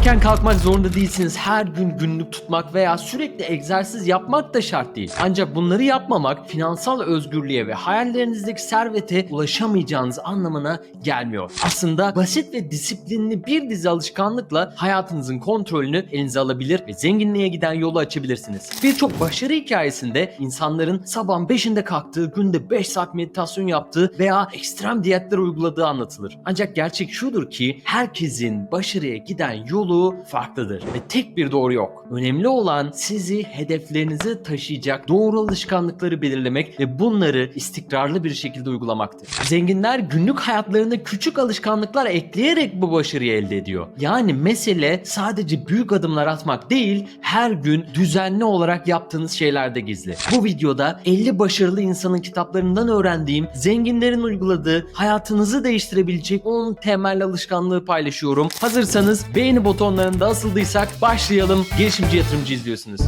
Erken kalkmak zorunda değilsiniz. Her gün günlük tutmak veya sürekli egzersiz yapmak da şart değil. Ancak bunları yapmamak finansal özgürlüğe ve hayallerinizdeki servete ulaşamayacağınız anlamına gelmiyor. Aslında basit ve disiplinli bir dizi alışkanlıkla hayatınızın kontrolünü elinize alabilir ve zenginliğe giden yolu açabilirsiniz. Birçok başarı hikayesinde insanların sabahın 5'inde kalktığı, günde 5 saat meditasyon yaptığı veya ekstrem diyetler uyguladığı anlatılır. Ancak gerçek şudur ki herkesin başarıya giden yolu farklıdır ve tek bir doğru yok. Önemli olan sizi hedeflerinize taşıyacak doğru alışkanlıkları belirlemek ve bunları istikrarlı bir şekilde uygulamaktır. Zenginler günlük hayatlarına küçük alışkanlıklar ekleyerek bu başarıyı elde ediyor. Yani mesele sadece büyük adımlar atmak değil, her gün düzenli olarak yaptığınız şeylerde gizli. Bu videoda 50 başarılı insanın kitaplarından öğrendiğim, zenginlerin uyguladığı, hayatınızı değiştirebilecek 10 temel alışkanlığı paylaşıyorum. Hazırsanız beğeni butonlarında asıldıysak başlayalım. Girişimci yatırımcı izliyorsunuz.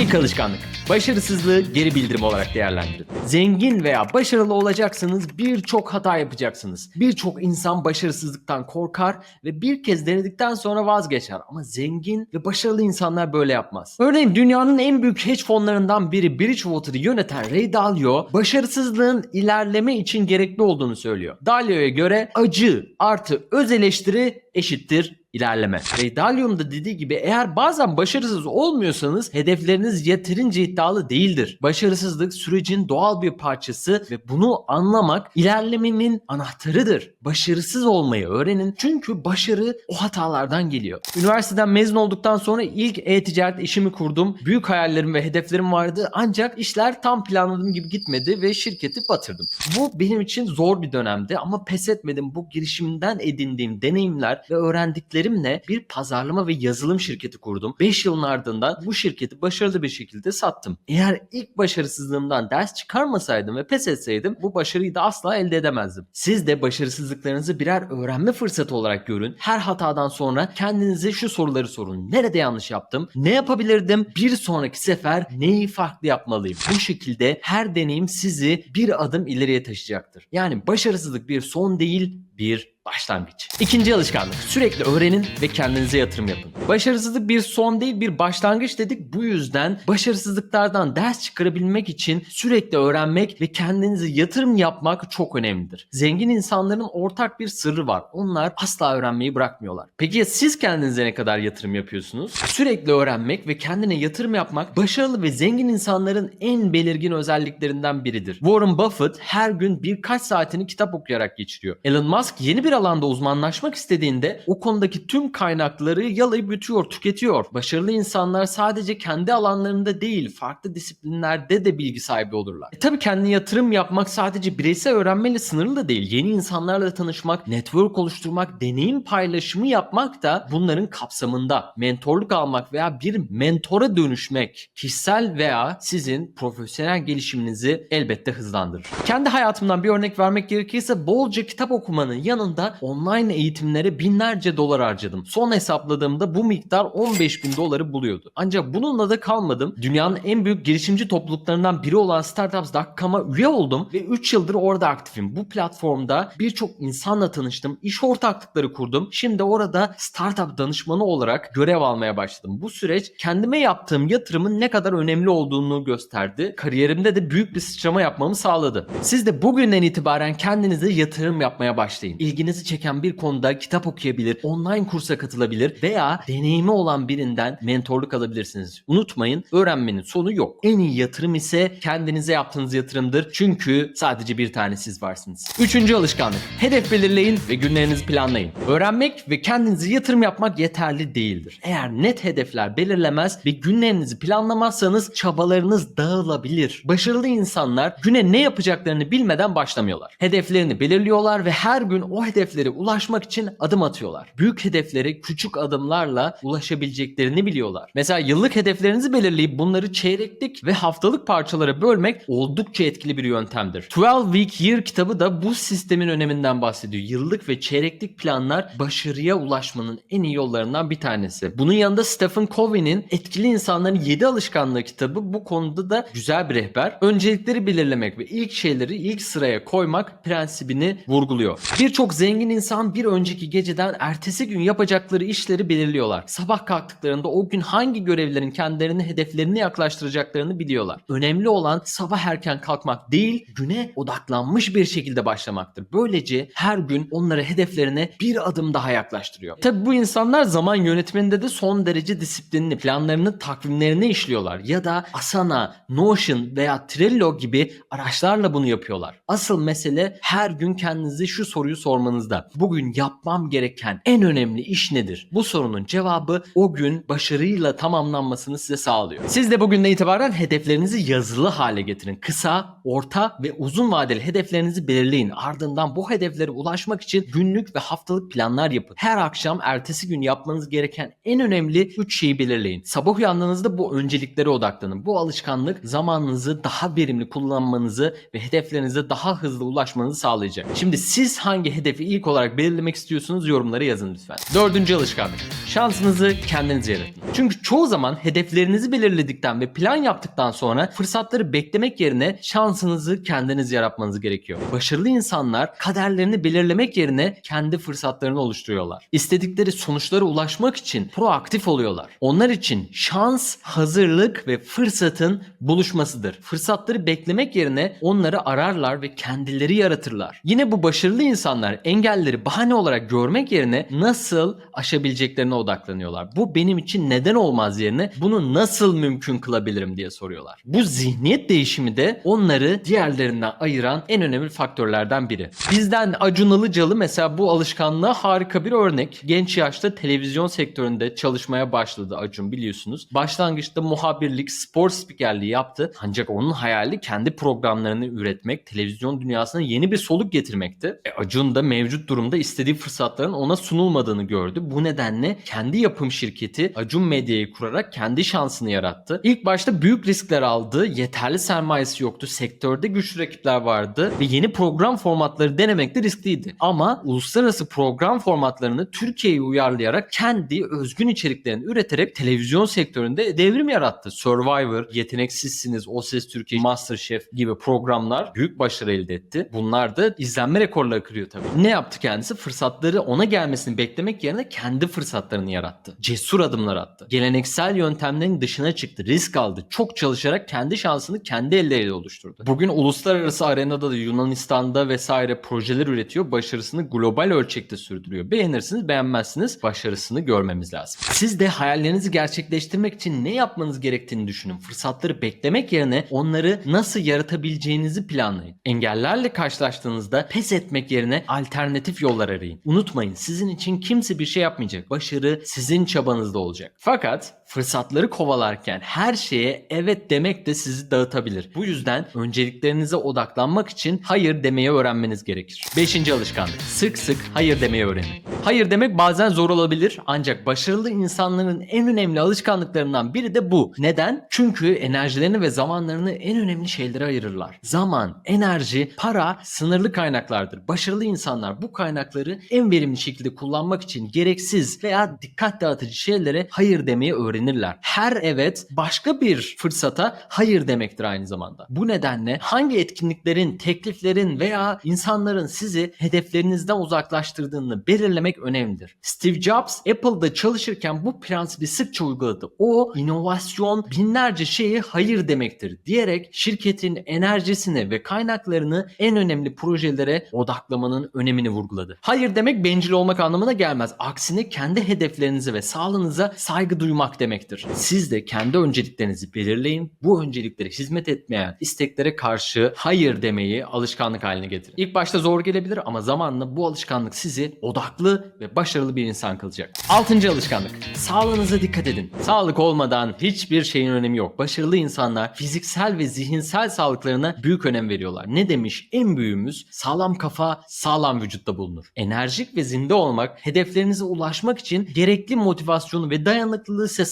İlk alışkanlık. Başarısızlığı geri bildirim olarak değerlendirin. Zengin veya başarılı olacaksanız birçok hata yapacaksınız. Birçok insan başarısızlıktan korkar ve bir kez denedikten sonra vazgeçer. Ama zengin ve başarılı insanlar böyle yapmaz. Örneğin dünyanın en büyük hedge fonlarından biri Bridgewater'ı yöneten Ray Dalio, başarısızlığın ilerleme için gerekli olduğunu söylüyor. Dalio'ya göre acı artı öz eleştiri eşittir ilerleme. Ray Dalio'nun da dediği gibi eğer bazen başarısız olmuyorsanız hedefleriniz yeterince iddialı değildir. Başarısızlık sürecin doğal bir parçası ve bunu anlamak ilerlemenin anahtarıdır. Başarısız olmayı öğrenin çünkü başarı o hatalardan geliyor. Üniversiteden mezun olduktan sonra ilk e-ticaret işimi kurdum. Büyük hayallerim ve hedeflerim vardı ancak işler tam planladığım gibi gitmedi ve şirketi batırdım. Bu benim için zor bir dönemdi ama pes etmedim. Bu girişimden edindiğim deneyimler ve öğrendiklerimle bir pazarlama ve yazılım şirketi kurdum. 5 yılın ardından bu şirketi başarılı bir şekilde sattım. Eğer ilk başarısızlığımdan ders çıkarmasaydım ve pes etseydim bu başarıyı da asla elde edemezdim. Siz de başarısızlıklarınızı birer öğrenme fırsatı olarak görün. Her hatadan sonra kendinize şu soruları sorun. Nerede yanlış yaptım? Ne yapabilirdim? Bir sonraki sefer neyi farklı yapmalıyım? Bu şekilde her deneyim sizi bir adım ileriye taşıyacaktır. Yani başarısızlık bir son değil, bir başlangıç. İkinci alışkanlık. Sürekli öğrenin ve kendinize yatırım yapın. Başarısızlık bir son değil bir başlangıç dedik. Bu yüzden başarısızlıklardan ders çıkarabilmek için sürekli öğrenmek ve kendinize yatırım yapmak çok önemlidir. Zengin insanların ortak bir sırrı var. Onlar asla öğrenmeyi bırakmıyorlar. Peki ya siz kendinize ne kadar yatırım yapıyorsunuz? Sürekli öğrenmek ve kendine yatırım yapmak başarılı ve zengin insanların en belirgin özelliklerinden biridir. Warren Buffett her gün birkaç saatini kitap okuyarak geçiriyor. Elon Musk yeni bir alanda uzmanlaşmak istediğinde o konudaki tüm kaynakları yalayıp yutuyor, tüketiyor. Başarılı insanlar sadece kendi alanlarında değil, farklı disiplinlerde de bilgi sahibi olurlar. E tabii kendine yatırım yapmak sadece bireysel öğrenmeyle sınırlı da değil. Yeni insanlarla tanışmak, network oluşturmak, deneyim paylaşımı yapmak da bunların kapsamında. Mentorluk almak veya bir mentora dönüşmek kişisel veya sizin profesyonel gelişiminizi elbette hızlandırır. Kendi hayatımdan bir örnek vermek gerekirse bolca kitap okumanın yanında online eğitimlere binlerce dolar harcadım. Son hesapladığımda bu miktar 15 bin doları buluyordu. Ancak bununla da kalmadım. Dünyanın en büyük girişimci topluluklarından biri olan Startups.com'a üye oldum ve 3 yıldır orada aktifim. Bu platformda birçok insanla tanıştım. iş ortaklıkları kurdum. Şimdi orada startup danışmanı olarak görev almaya başladım. Bu süreç kendime yaptığım yatırımın ne kadar önemli olduğunu gösterdi. Kariyerimde de büyük bir sıçrama yapmamı sağladı. Siz de bugünden itibaren kendinize yatırım yapmaya başlayın. İlginizi çeken bir konuda kitap okuyabilir, online kursa katılabilir veya deneyimi olan birinden mentorluk alabilirsiniz. Unutmayın öğrenmenin sonu yok. En iyi yatırım ise kendinize yaptığınız yatırımdır. Çünkü sadece bir tane siz varsınız. Üçüncü alışkanlık. Hedef belirleyin ve günlerinizi planlayın. Öğrenmek ve kendinize yatırım yapmak yeterli değildir. Eğer net hedefler belirlemez ve günlerinizi planlamazsanız çabalarınız dağılabilir. Başarılı insanlar güne ne yapacaklarını bilmeden başlamıyorlar. Hedeflerini belirliyorlar ve her gün o hedeflere ulaşmak için adım atıyorlar. Büyük hedeflere küçük adımlarla ulaşabileceklerini biliyorlar. Mesela yıllık hedeflerinizi belirleyip bunları çeyreklik ve haftalık parçalara bölmek oldukça etkili bir yöntemdir. 12 Week Year kitabı da bu sistemin öneminden bahsediyor. Yıllık ve çeyreklik planlar başarıya ulaşmanın en iyi yollarından bir tanesi. Bunun yanında Stephen Covey'nin Etkili İnsanların 7 Alışkanlığı kitabı bu konuda da güzel bir rehber. Öncelikleri belirlemek ve ilk şeyleri ilk sıraya koymak prensibini vurguluyor. Birçok zengin insan bir önceki geceden ertesi gün yapacakları işleri belirliyorlar. Sabah kalktıklarında o gün hangi görevlerin kendilerini hedeflerine yaklaştıracaklarını biliyorlar. Önemli olan sabah erken kalkmak değil, güne odaklanmış bir şekilde başlamaktır. Böylece her gün onları hedeflerine bir adım daha yaklaştırıyor. Tabi bu insanlar zaman yönetiminde de son derece disiplinli planlarını, takvimlerini işliyorlar ya da Asana, Notion veya Trello gibi araçlarla bunu yapıyorlar. Asıl mesele her gün kendinize şu soruyu sormanızda. Bugün yapmam gereken en önemli iş nedir? Bu sorunun cevabı o gün başarıyla tamamlanmasını size sağlıyor. Siz de bugünden itibaren hedeflerinizi yazılı hale getirin. Kısa, orta ve uzun vadeli hedeflerinizi belirleyin. Ardından bu hedeflere ulaşmak için günlük ve haftalık planlar yapın. Her akşam ertesi gün yapmanız gereken en önemli 3 şeyi belirleyin. Sabah uyandığınızda bu önceliklere odaklanın. Bu alışkanlık zamanınızı daha verimli kullanmanızı ve hedeflerinize daha hızlı ulaşmanızı sağlayacak. Şimdi siz hangi hedefi ilk olarak belirlemek istiyorsunuz yorumlara yazın lütfen. Dördüncü alışkanlık. Şansınızı kendiniz yaratın. Çünkü çoğu zaman hedeflerinizi belirledikten ve plan yaptıktan sonra fırsatları beklemek yerine şansınızı kendiniz yaratmanız gerekiyor. Başarılı insanlar kaderlerini belirlemek yerine kendi fırsatlarını oluşturuyorlar. İstedikleri sonuçlara ulaşmak için proaktif oluyorlar. Onlar için şans, hazırlık ve fırsatın buluşmasıdır. Fırsatları beklemek yerine onları ararlar ve kendileri yaratırlar. Yine bu başarılı insanlar engelleri bahane olarak görmek yerine nasıl aşabileceklerine odaklanıyorlar. Bu benim için neden olmaz yerine bunu nasıl mümkün kılabilirim diye soruyorlar. Bu zihniyet değişimi de onları diğerlerinden ayıran en önemli faktörlerden biri. Bizden Acun Ilıcalı mesela bu alışkanlığa harika bir örnek. Genç yaşta televizyon sektöründe çalışmaya başladı Acun biliyorsunuz. Başlangıçta muhabirlik, spor spikerliği yaptı. Ancak onun hayali kendi programlarını üretmek, televizyon dünyasına yeni bir soluk getirmekti. E, Acun da mevcut durumda istediği fırsatların ona sunulmadığını gördü. Bu nedenle kendi yapım şirketi Acun Medya'yı kurarak kendi şansını yarattı. İlk başta büyük riskler aldı. Yeterli sermayesi yoktu. Sektörde güçlü rakipler vardı ve yeni program formatları denemek de riskliydi. Ama uluslararası program formatlarını Türkiye'ye uyarlayarak kendi özgün içeriklerini üreterek televizyon sektöründe devrim yarattı. Survivor, Yeteneksizsiniz, O Ses Türkiye, Masterchef gibi programlar büyük başarı elde etti. Bunlar da izlenme rekorları kırıyor tabii. Ne yaptı kendisi? Fırsatları ona gelmesini beklemek yerine kendi fırsatlarını yarattı. Cesur adımlar attı. Geleneksel yöntemlerin dışına çıktı. Risk aldı. Çok çalışarak kendi şansını kendi elleriyle oluşturdu. Bugün uluslararası arenada da Yunanistan'da vesaire projeler üretiyor. Başarısını global ölçekte sürdürüyor. Beğenirsiniz beğenmezsiniz başarısını görmemiz lazım. Siz de hayallerinizi gerçekleştirmek için ne yapmanız gerektiğini düşünün. Fırsatları beklemek yerine onları nasıl yaratabileceğinizi planlayın. Engellerle karşılaştığınızda pes etmek yerine alternatif yollar arayın. Unutmayın sizin için kimse bir şey yapmayacak. Başarı sizin çabanızda olacak. Fakat fırsatları kovalarken her şeye evet demek de sizi dağıtabilir. Bu yüzden önceliklerinize odaklanmak için hayır demeyi öğrenmeniz gerekir. Beşinci alışkanlık. Sık sık hayır demeyi öğrenin. Hayır demek bazen zor olabilir ancak başarılı insanların en önemli alışkanlıklarından biri de bu. Neden? Çünkü enerjilerini ve zamanlarını en önemli şeylere ayırırlar. Zaman, enerji, para sınırlı kaynaklardır. Başarılı insanlar bu kaynakları en verimli şekilde kullanmak için gereksiz veya dikkat dağıtıcı şeylere hayır demeyi öğrenirler. Her evet başka bir fırsata hayır demektir aynı zamanda. Bu nedenle hangi etkinliklerin, tekliflerin veya insanların sizi hedeflerinizden uzaklaştırdığını belirlemek önemlidir. Steve Jobs Apple'da çalışırken bu prensibi sıkça uyguladı. O inovasyon binlerce şeyi hayır demektir diyerek şirketin enerjisini ve kaynaklarını en önemli projelere odaklamanın önemini vurguladı. Hayır demek bencil olmak anlamına gelmez. Aksine kendi hedeflerinize ve sağlığınıza saygı duymak demektir. Siz de kendi önceliklerinizi belirleyin. Bu önceliklere hizmet etmeyen isteklere karşı hayır demeyi alışkanlık haline getirin. İlk başta zor gelebilir ama zamanla bu alışkanlık sizi odaklı ve başarılı bir insan kılacak. Altıncı alışkanlık. Sağlığınıza dikkat edin. Sağlık olmadan hiçbir şeyin önemi yok. Başarılı insanlar fiziksel ve zihinsel sağlıklarına büyük önem veriyorlar. Ne demiş en büyüğümüz? Sağlam kafa sağlam vücutta bulunur. Enerjik ve zinde olmak hedeflerinize ulaşmak için gerekli motivasyonu ve dayanıklılığı size.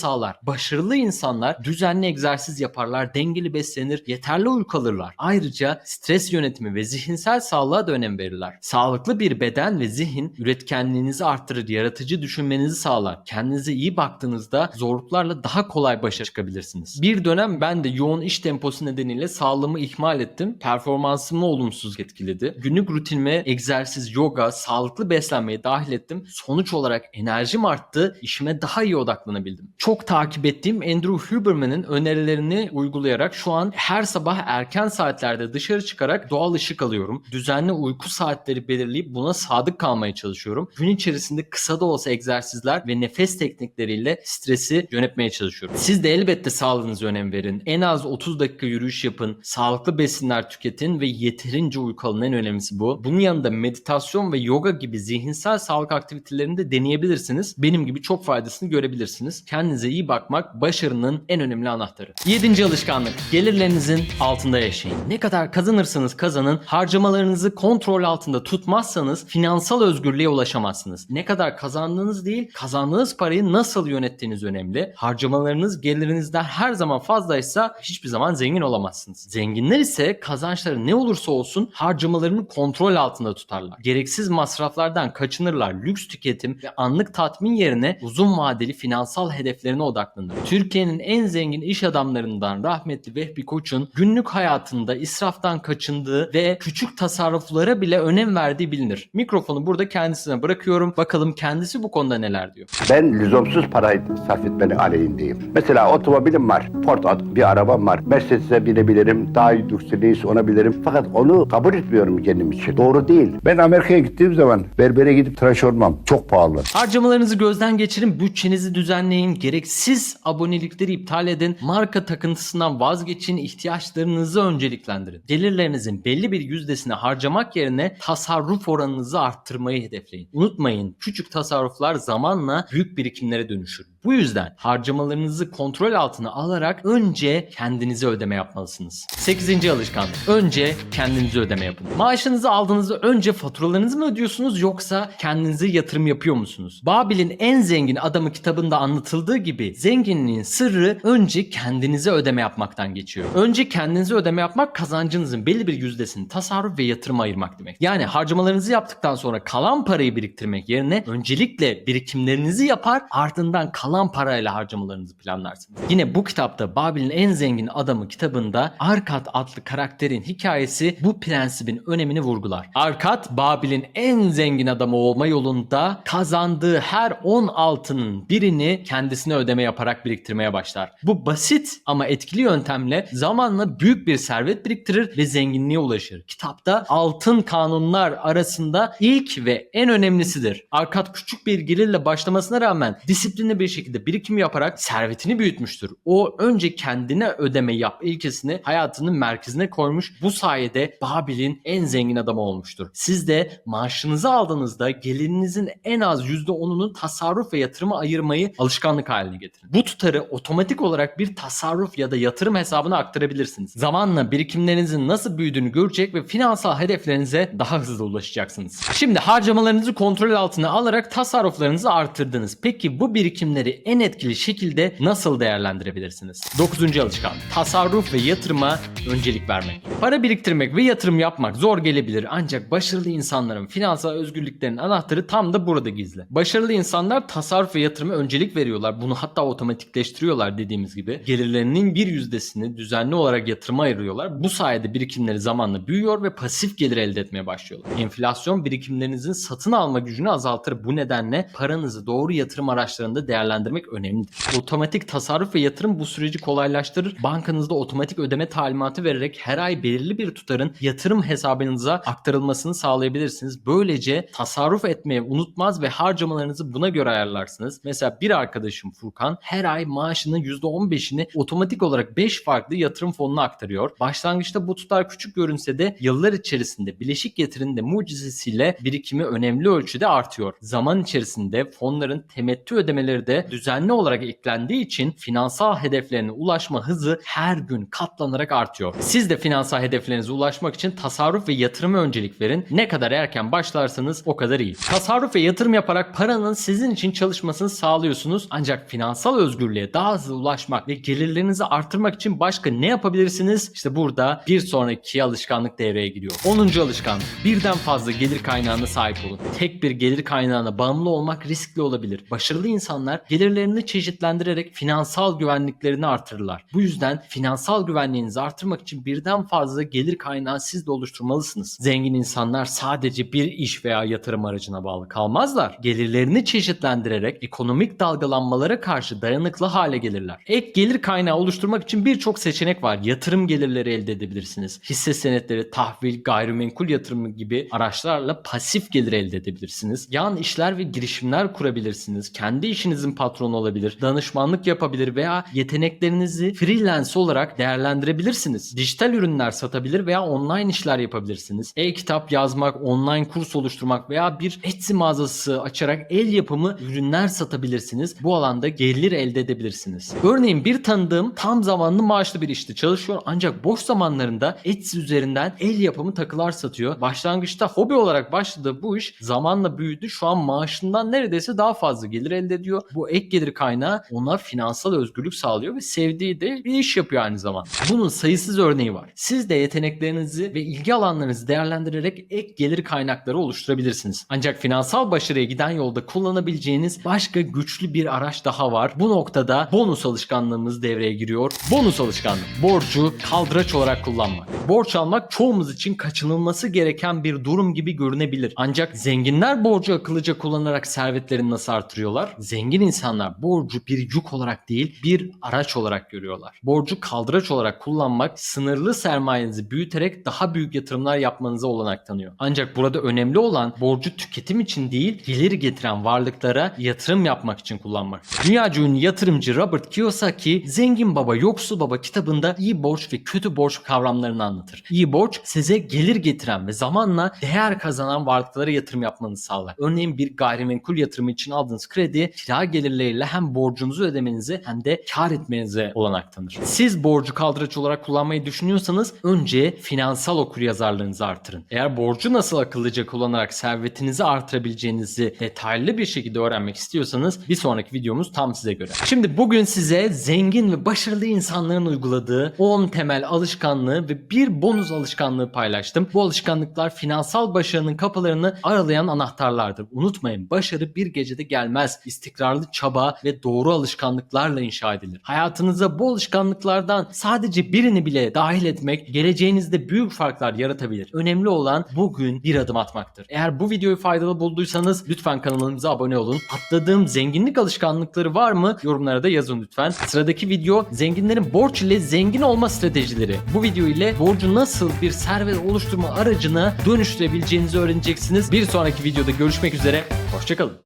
Başarılı insanlar düzenli egzersiz yaparlar, dengeli beslenir, yeterli uyku alırlar. Ayrıca stres yönetimi ve zihinsel sağlığa da önem verirler. Sağlıklı bir beden ve zihin üretkenliğinizi arttırır, yaratıcı düşünmenizi sağlar. Kendinize iyi baktığınızda zorluklarla daha kolay başa çıkabilirsiniz. Bir dönem ben de yoğun iş temposu nedeniyle sağlığımı ihmal ettim. Performansımı olumsuz etkiledi. Günlük rutinime egzersiz, yoga, sağlıklı beslenmeyi dahil ettim. Sonuç olarak enerjim arttı, işime daha iyi odaklanabildim. Çok takip ettiğim Andrew Huberman'ın önerilerini uygulayarak şu an her sabah erken saatlerde dışarı çıkarak doğal ışık alıyorum. Düzenli uyku saatleri belirleyip buna sadık kalmaya çalışıyorum. Gün içerisinde kısa da olsa egzersizler ve nefes teknikleriyle stresi yönetmeye çalışıyorum. Siz de elbette sağlığınıza önem verin. En az 30 dakika yürüyüş yapın. Sağlıklı besinler tüketin ve yeterince uyku alın. En önemlisi bu. Bunun yanında meditasyon ve yoga gibi zihinsel sağlık aktivitelerini de deneyebilirsiniz. Benim gibi çok faydasını görebilirsiniz. Kendinize iyi bakmak başarının en önemli anahtarı. Yedinci alışkanlık. Gelirlerinizin altında yaşayın. Ne kadar kazanırsanız kazanın harcamalarınızı kontrol altında tutmazsanız finansal özgürlüğe ulaşamazsınız. Ne kadar kazandığınız değil kazandığınız parayı nasıl yönettiğiniz önemli. Harcamalarınız gelirinizden her zaman fazlaysa hiçbir zaman zengin olamazsınız. Zenginler ise kazançları ne olursa olsun harcamalarını kontrol altında tutarlar. Gereksiz masraflardan kaçınırlar. Lüks tüketim ve anlık tatmin yerine uzun vadeli finansal hedeflerine odaklanır. Türkiye'nin en zengin iş adamlarından rahmetli Vehbi Koç'un günlük hayatında israftan kaçındığı ve küçük tasarruflara bile önem verdiği bilinir. Mikrofonu burada kendisine bırakıyorum. Bakalım kendisi bu konuda neler diyor. Ben lüzumsuz parayı sarf etmenin aleyhindeyim. Mesela otomobilim var, Ford bir arabam var. Mercedes'e binebilirim, daha lüksü neyse ona binerim. Fakat onu kabul etmiyorum kendim için. Doğru değil. Ben Amerika'ya gittiğim zaman berbere gidip tıraş olmam. Çok pahalı. Harcamalarınızı gözden geçirin, bütçenizi düzenleyin, gereksiz abonelikleri iptal edin, marka takıntısından vazgeçin, ihtiyaçlarınızı önceliklendirin. Gelirlerinizin belli bir yüzdesini harcamak yerine tasarruf oranınızı arttırmayı hedefleyin. Unutmayın, küçük tasarruflar zamanla büyük birikimlere dönüşür. Bu yüzden harcamalarınızı kontrol altına alarak önce kendinize ödeme yapmalısınız. 8. alışkanlık. Önce kendinize ödeme yapın. Maaşınızı aldığınızda önce faturalarınızı mı ödüyorsunuz yoksa kendinize yatırım yapıyor musunuz? Babil'in en zengin adamı kitabında anlatıldığı gibi zenginliğin sırrı önce kendinize ödeme yapmaktan geçiyor. Önce kendinize ödeme yapmak kazancınızın belli bir yüzdesini tasarruf ve yatırıma ayırmak demek. Yani harcamalarınızı yaptıktan sonra kalan parayı biriktirmek yerine öncelikle birikimlerinizi yapar ardından kalan parayla harcamalarınızı planlarsınız. Yine bu kitapta Babil'in en zengin adamı kitabında Arkat adlı karakterin hikayesi bu prensibin önemini vurgular. Arkat Babil'in en zengin adamı olma yolunda kazandığı her 10 altının birini kendisine ödeme yaparak biriktirmeye başlar. Bu basit ama etkili yöntemle zamanla büyük bir servet biriktirir ve zenginliğe ulaşır. Kitapta altın kanunlar arasında ilk ve en önemlisidir. Arkat küçük bir gelirle başlamasına rağmen disiplinli bir şekilde birikim yaparak servetini büyütmüştür. O önce kendine ödeme yap ilkesini hayatının merkezine koymuş. Bu sayede Babil'in en zengin adamı olmuştur. Siz de maaşınızı aldığınızda gelirinizin en az %10'unu tasarruf ve yatırıma ayırmayı alışkanlık haline getirin. Bu tutarı otomatik olarak bir tasarruf ya da yatırım hesabına aktarabilirsiniz. Zamanla birikimlerinizin nasıl büyüdüğünü görecek ve finansal hedeflerinize daha hızlı ulaşacaksınız. Şimdi harcamalarınızı kontrol altına alarak tasarruflarınızı arttırdınız. Peki bu birikimleri en etkili şekilde nasıl değerlendirebilirsiniz? 9. alışkanlık. Tasarruf ve yatırıma öncelik vermek. Para biriktirmek ve yatırım yapmak zor gelebilir ancak başarılı insanların finansal özgürlüklerinin anahtarı tam da burada gizli. Başarılı insanlar tasarruf ve yatırıma öncelik veriyorlar. Bunu hatta otomatikleştiriyorlar dediğimiz gibi. Gelirlerinin bir yüzdesini düzenli olarak yatırıma ayırıyorlar. Bu sayede birikimleri zamanla büyüyor ve pasif gelir elde etmeye başlıyorlar. Enflasyon birikimlerinizin satın alma gücünü azaltır. Bu nedenle paranızı doğru yatırım araçlarında değerlendirmek önemlidir. Otomatik tasarruf ve yatırım bu süreci kolaylaştırır. Bankanızda otomatik ödeme talimatı vererek her ay belirli bir tutarın yatırım hesabınıza aktarılmasını sağlayabilirsiniz. Böylece tasarruf etmeyi unutmaz ve harcamalarınızı buna göre ayarlarsınız. Mesela bir arkadaşım Furkan her ay maaşının %15'ini otomatik olarak 5 farklı yatırım fonuna aktarıyor. Başlangıçta bu tutar küçük görünse de yıllar içerisinde bileşik getirinin de mucizesiyle birikimi önemli ölçüde artıyor. Zaman içerisinde fonların temettü ödemeleri de düzenli olarak eklendiği için finansal hedeflerine ulaşma hızı her gün katlanarak artıyor. Siz de finansal hedeflerinize ulaşmak için tasarruf ve yatırıma öncelik verin. Ne kadar erken başlarsanız o kadar iyi. Tasarruf ve yatırım yaparak paranın sizin için çalışmasını sağlıyorsunuz. Ancak finansal özgürlüğe daha hızlı ulaşmak ve gelirlerinizi artırmak için başka ne yapabilirsiniz? İşte burada bir sonraki alışkanlık devreye giriyor. 10. alışkanlık. Birden fazla gelir kaynağına sahip olun. Tek bir gelir kaynağına bağımlı olmak riskli olabilir. Başarılı insanlar gelirlerini çeşitlendirerek finansal güvenliklerini artırırlar. Bu yüzden finansal güvenliğinizi artırmak için birden fazla gelir kaynağı siz de oluşturmalısınız. Zengin insanlar sadece bir iş veya yatırım aracına bağlı kalmazlar. Gelirlerini çeşitlendirerek ekonomik dalgalanmalara karşı dayanıklı hale gelirler. Ek gelir kaynağı oluşturmak için birçok seçenek var. Yatırım gelirleri elde edebilirsiniz. Hisse senetleri, tahvil, gayrimenkul yatırımı gibi araçlarla pasif gelir elde edebilirsiniz. Yan işler ve girişimler kurabilirsiniz. Kendi işinizin patronu olabilir. Danışmanlık yapabilir veya yeteneklerinizi freelance olarak değerlendirebilirsiniz. Dijital ürünler satabilir veya online işler yapabilirsiniz. E-kitap yazmak, online kurs oluşturmak veya bir Etsy mağazası açarak el yapımı ürünler satabilirsiniz. Bu alanda gelir elde edebilirsiniz. Örneğin bir tanıdığım tam zamanlı maaşlı bir işte çalışıyor ancak boş zamanlarında Etsy üzerinden el yapımı takılar satıyor. Başlangıçta hobi olarak başladığı bu iş zamanla büyüdü. Şu an maaşından neredeyse daha fazla gelir elde ediyor. Bu ek gelir kaynağı ona finansal özgürlük sağlıyor ve sevdiği de bir iş yapıyor aynı zamanda. Bunun sayısız örneği var. Siz de yeteneklerinizi ve ilgi alanlarınızı değerlendirerek ek gelir kaynakları oluşturabilirsiniz. Ancak finansal başarıya giden yolda kullanabileceğiniz başka güçlü bir araç daha var. Bu noktada bonus alışkanlığımız devreye giriyor. Bonus alışkanlığı. Borcu kaldıraç olarak kullanmak. Borç almak çoğumuz için kaçınılması gereken bir durum gibi görünebilir. Ancak zenginler borcu akıllıca kullanarak servetlerini nasıl artırıyorlar? Zengin insanlar borcu bir yük olarak değil bir araç olarak görüyorlar. Borcu kaldıraç olarak kullanmak sınırlı sermayenizi büyüterek daha büyük yatırımlar yapmanıza olanak tanıyor. Ancak burada önemli olan borcu tüketim için değil gelir getiren varlıklara yatırım yapmak için kullanmak. Dünyaca ünlü yatırımcı Robert Kiyosaki Zengin Baba Yoksul Baba kitabında iyi borç ve kötü borç kavramlarını anlatır. İyi borç size gelir getiren ve zamanla değer kazanan varlıklara yatırım yapmanızı sağlar. Örneğin bir gayrimenkul yatırımı için aldığınız kredi kira gelirleriyle hem borcunuzu ödemenizi hem de kar etmenize olanak tanır. Siz borcu kaldıraç olarak kullanmayı düşünüyorsanız önce finansal okuryazarlığınızı artırın. Eğer borcu nasıl akıllıca kullanarak servetinizi artırabileceğinizi detaylı bir şekilde öğrenmek istiyorsanız bir sonraki videomuz tam size göre. Şimdi bugün size zengin ve başarılı insanların uyguladığı 10 temel alışkanlığı ve bir bonus alışkanlığı paylaştım. Bu alışkanlıklar finansal başarının kapılarını aralayan anahtarlardır. Unutmayın başarı bir gecede gelmez. İstikrarlı çaba ve doğru alışkanlıklarla inşa edilir. Hayatınıza bu alışkanlıklardan sadece birini bile dahil etmek geleceğinizde büyük farklar yaratabilir. Önemli olan bugün bir adım atmaktır. Eğer bu videoyu faydalı bulduysanız lütfen kanalımıza abone olun. Atladığım zenginlik alışkanlıkları var mı? Yorumlara da yazın lütfen. Sıradaki video zenginlerin borç ile zengin olma stratejileri. Bu video ile borcu nasıl bir servet oluşturma aracına dönüştürebileceğinizi öğreneceksiniz. Bir sonraki videoda görüşmek üzere. Hoşçakalın.